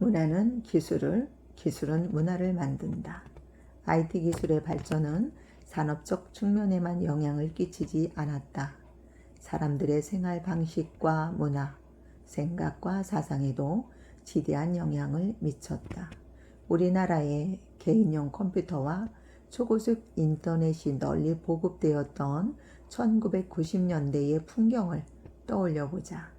문화는 기술을, 기술은 문화를 만든다. IT 기술의 발전은 산업적 측면에만 영향을 끼치지 않았다. 사람들의 생활 방식과 문화, 생각과 사상에도 지대한 영향을 미쳤다. 우리나라의 개인용 컴퓨터와 초고속 인터넷이 널리 보급되었던 1990년대의 풍경을 떠올려 보자.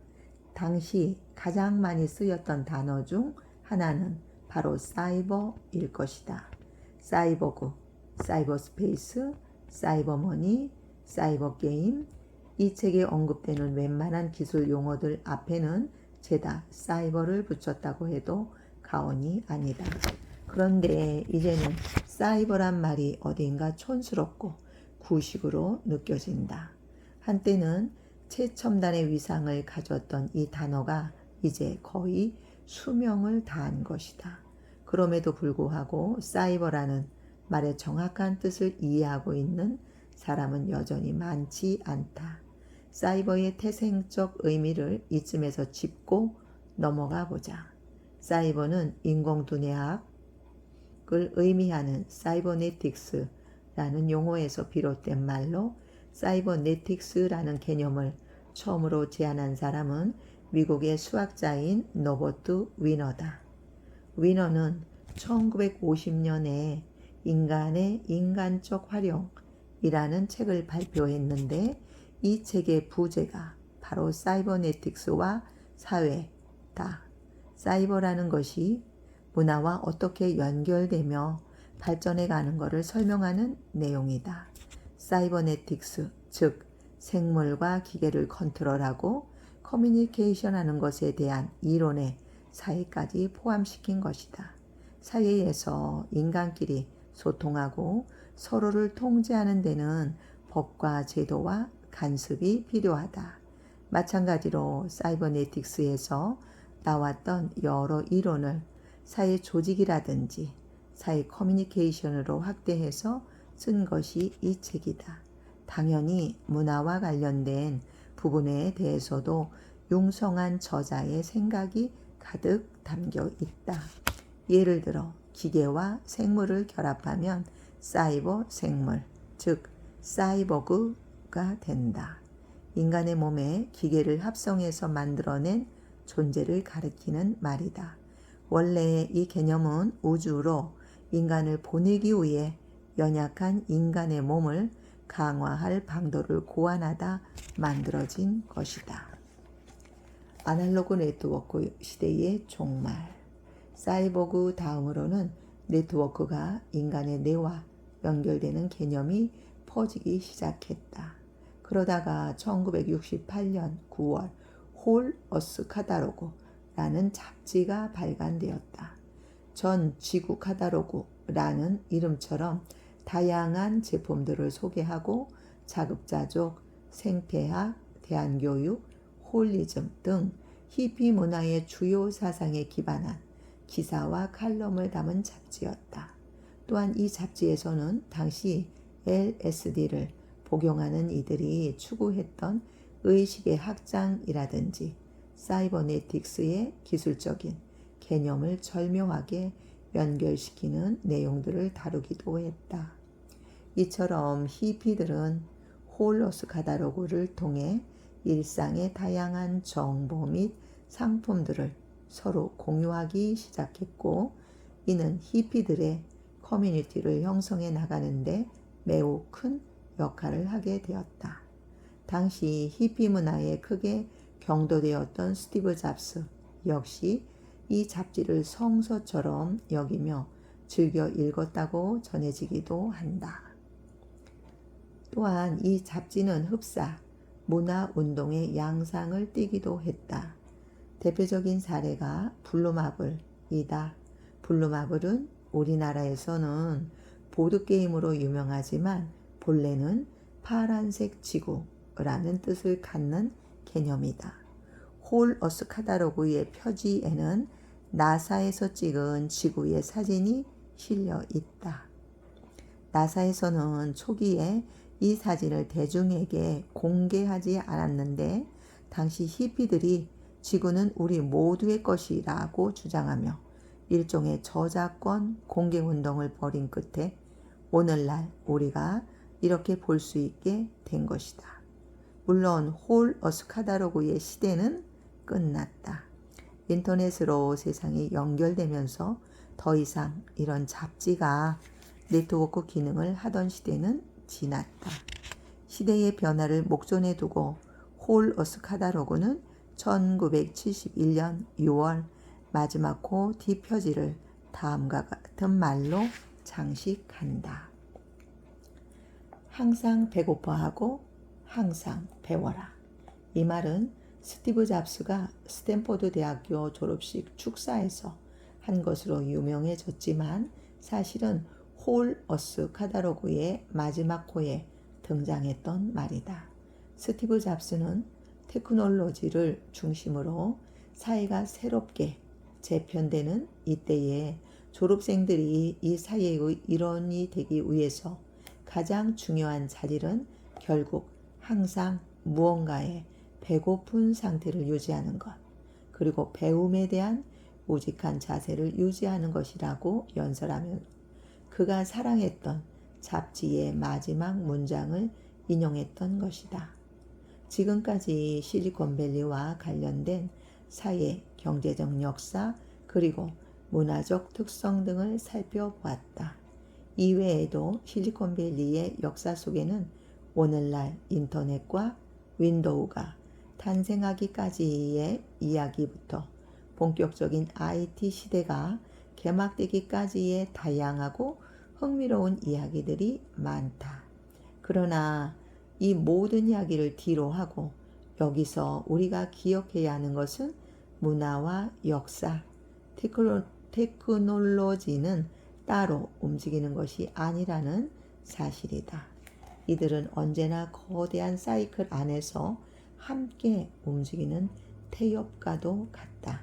당시 가장 많이 쓰였던 단어 중 하나는 바로 사이버일 것이다. 사이버구, 사이버스페이스, 사이버머니, 사이버게임, 이 책에 언급되는 웬만한 기술 용어들 앞에는 죄다 사이버를 붙였다고 해도 가언이 아니다. 그런데 이제는 사이버란 말이 어딘가 촌스럽고 구식으로 느껴진다. 한때는 최첨단의 위상을 가졌던 이 단어가 이제 거의 수명을 다한 것이다. 그럼에도 불구하고 사이버라는 말의 정확한 뜻을 이해하고 있는 사람은 여전히 많지 않다. 사이버의 태생적 의미를 이쯤에서 짚고 넘어가 보자. 사이버는 인공두뇌학을 의미하는 사이버네틱스라는 용어에서 비롯된 말로 사이버네틱스라는 개념을 처음으로 제안한 사람은 미국의 수학자인 노버트 위너다. 위너는 1950년에 인간의 인간적 활용이라는 책을 발표했는데 이 책의 부제가 바로 사이버네틱스와 사회다. 사이버라는 것이 문화와 어떻게 연결되며 발전해 가는 것을 설명하는 내용이다. 사이버네틱스, 즉 생물과 기계를 컨트롤하고 커뮤니케이션 하는 것에 대한 이론의 사회까지 포함시킨 것이다. 사회에서 인간끼리 소통하고 서로를 통제하는 데는 법과 제도와 간섭이 필요하다. 마찬가지로 사이버네틱스에서 나왔던 여러 이론을 사회 조직이라든지 사회 커뮤니케이션으로 확대해서 쓴 것이 이 책이다. 당연히 문화와 관련된 부분에 대해서도 융성한 저자의 생각이 가득 담겨 있다. 예를 들어 기계와 생물을 결합하면 사이버 생물, 즉 사이버그가 된다. 인간의 몸에 기계를 합성해서 만들어낸 존재를 가리키는 말이다. 원래 이 개념은 우주로 인간을 보내기 위해 연약한 인간의 몸을 강화할 방도를 고안하다 만들어진 것이다. 아날로그 네트워크 시대의 종말. 사이버그 다음으로는 네트워크가 인간의 뇌와 연결되는 개념이 퍼지기 시작했다. 그러다가 1968년 9월 홀 어스 카다로그라는 잡지가 발간되었다. 전 지구 카다로그라는 이름처럼 다양한 제품들을 소개하고 자급자족, 생태학, 대한교육, 홀리즘 등 히피 문화의 주요 사상에 기반한 기사와 칼럼을 담은 잡지였다. 또한 이 잡지에서는 당시 LSD를 복용하는 이들이 추구했던 의식의 확장이라든지 사이버네틱스의 기술적인 개념을 절묘하게 연결시키는 내용들을 다루기도 했다. 이처럼 히피들은 홀로스 카다로그를 통해 일상의 다양한 정보 및 상품들을 서로 공유하기 시작했고 이는 히피들의 커뮤니티를 형성해 나가는데 매우 큰 역할을 하게 되었다. 당시 히피 문화에 크게 경도되었던 스티브 잡스 역시 이 잡지를 성서처럼 여기며 즐겨 읽었다고 전해지기도 한다. 또한 이 잡지는 흡사 문화 운동의 양상을 띠기도 했다. 대표적인 사례가 블루마블이다. 블루마블은 우리나라에서는 보드게임으로 유명하지만 본래는 파란색 지구라는 뜻을 갖는 개념이다. 홀 어스 카다로그의 표지에는 나사에서 찍은 지구의 사진이 실려 있다. 나사에서는 초기에 이 사진을 대중에게 공개하지 않았는데 당시 히피들이 지구는 우리 모두의 것이라고 주장하며 일종의 저작권 공개 운동을 벌인 끝에 오늘날 우리가 이렇게 볼 수 있게 된 것이다. 물론 홀 어스카다로그의 시대는 끝났다. 인터넷으로 세상이 연결되면서 더 이상 이런 잡지가 네트워크 기능을 하던 시대는 지났다. 시대의 변화를 목전에 두고 홀 어스카다로그는 1971년 6월 마지막 호 뒤표지를 다음과 같은 말로 장식한다. 항상 배고파하고 항상 배워라. 이 말은 스티브 잡스가 스탠포드 대학교 졸업식 축사에서 한 것으로 유명해졌지만 사실은 홀 어스 카다로그의 마지막 호에 등장했던 말이다. 스티브 잡스는 테크놀로지를 중심으로 사회가 새롭게 재편되는 이때에 졸업생들이 이 사회의 일원이 되기 위해서 가장 중요한 자질은 결국 항상 무언가에 배고픈 상태를 유지하는 것, 그리고 배움에 대한 우직한 자세를 유지하는 것이라고 연설하며 그가 사랑했던 잡지의 마지막 문장을 인용했던 것이다. 지금까지 실리콘밸리와 관련된 사회, 경제적 역사, 그리고 문화적 특성 등을 살펴보았다. 이외에도 실리콘밸리의 역사 속에는 오늘날 인터넷과 윈도우가 탄생하기까지의 이야기부터 본격적인 IT 시대가 개막되기까지의 다양하고 흥미로운 이야기들이 많다. 그러나 이 모든 이야기를 뒤로 하고 여기서 우리가 기억해야 하는 것은 문화와 역사, 테크노, 테크놀로지는 따로 움직이는 것이 아니라는 사실이다. 이들은 언제나 거대한 사이클 안에서 함께 움직이는 태엽과도 같다.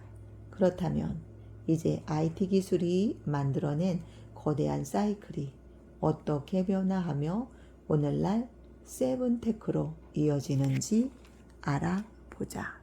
그렇다면 이제 IT 기술이 만들어낸 거대한 사이클이 어떻게 변화하며 오늘날 세븐테크로 이어지는지 알아보자.